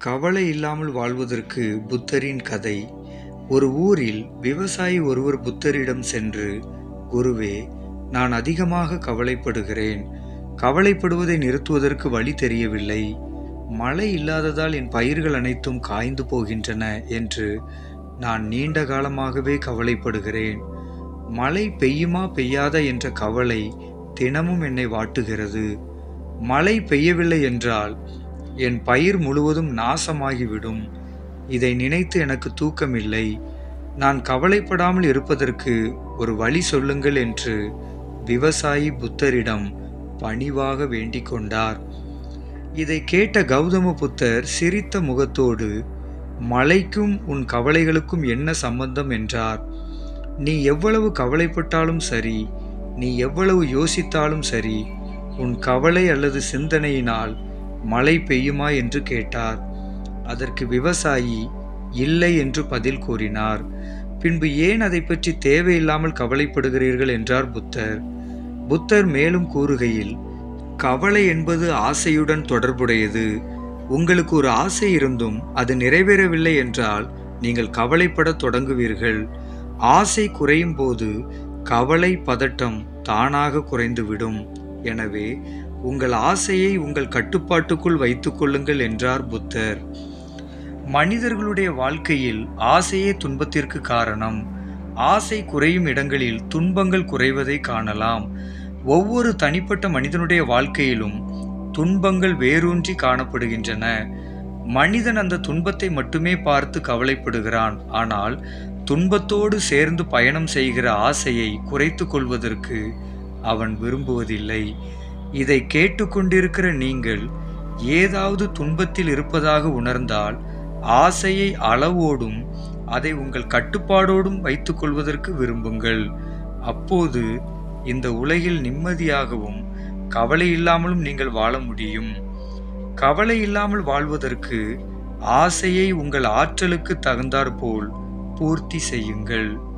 கவலை இல்லாமல் வாழ்வதற்கு புத்தரின் கதை. ஒரு ஊரில் விவசாயி ஒருவர் புத்தரிடம் சென்று குருவே நான் அதிகமாக கவலைப்படுகிறேன். கவலைப்படுவதை நிறுத்துவதற்கு வழி தெரியவில்லை. மழை இல்லாததால் என் பயிர்கள் அனைத்தும் காய்ந்து போகின்றன என்று நான் நீண்ட காலமாகவே கவலைப்படுகிறேன். மழை பெய்யுமா பெய்யாத என்ற கவலை தினமும் என்னை வாட்டுகிறது. மழை பெய்யவில்லை என்றால் என் பயிர் முழுவதும் நாசமாகிவிடும். இதை நினைத்து எனக்கு தூக்கமில்லை. நான் கவலைப்படாமல் இருப்பதற்கு ஒரு வழி சொல்லுங்கள் என்று விவசாயி புத்தரிடம் பணிவாக வேண்டிக் கொண்டார். இதை கேட்ட கௌதம புத்தர் சிரித்த முகத்தோடு மலைக்கும் உன் கவலைகளுக்கும் என்ன சம்பந்தம்? என்றார். நீ எவ்வளவு கவலைப்பட்டாலும் சரி நீ எவ்வளவு யோசித்தாலும் சரி உன் கவலை அல்லது சிந்தனையினால் மழை பெய்யுமா என்று கேட்டார். அதற்கு விவசாயி இல்லை என்று பதில் கூறினார். பின்பு ஏன் அதை பற்றி தேவையில்லாமல் கவலைப்படுகிறீர்கள்? என்றார் புத்தர். புத்தர் மேலும் கூறுகையில் கவலை என்பது ஆசையுடன் தொடர்புடையது. உங்களுக்கு ஒரு ஆசை இருந்தும் அது நிறைவேறவில்லை என்றால் நீங்கள் கவலைப்படத் தொடங்குவீர்கள். ஆசை குறையும் போது கவலை பதட்டம் தானாக குறைந்துவிடும். எனவே உங்கள் ஆசையை உங்கள் கட்டுப்பாட்டுக்குள் வைத்துக்கொள்ளுங்கள் என்றார் புத்தர். மனிதர்களுடைய வாழ்க்கையில் ஆசையே துன்பத்திற்கு காரணம். ஆசை குறையும் இடங்களில் துன்பங்கள் குறைவதை காணலாம். ஒவ்வொரு தனிப்பட்ட மனிதனுடைய வாழ்க்கையிலும் துன்பங்கள் வேரூன்றி காணப்படுகின்றன. மனிதன் அந்த துன்பத்தை மட்டுமே பார்த்து கவலைப்படுகிறான். ஆனால் துன்பத்தோடு சேர்ந்து பயணம் செய்கிற ஆசையை குறைத்து கொள்வதற்கு அவன் விரும்புவதில்லை. இதை கேட்டுக்கொண்டிருக்கிற நீங்கள் ஏதாவது துன்பத்தில் இருப்பதாக உணர்ந்தால் ஆசையை அளவோடும் அதை உங்கள் கட்டுப்பாடோடும் வைத்துக் கொள்வதற்கு விரும்புங்கள். அப்போது இந்த உலகில் நிம்மதியாகவும் கவலை இல்லாமலும் நீங்கள் வாழ முடியும். கவலை இல்லாமல் வாழ்வதற்கு ஆசையை உங்கள் ஆற்றலுக்கு தகுந்தாற்போல் பூர்த்தி செய்யுங்கள்.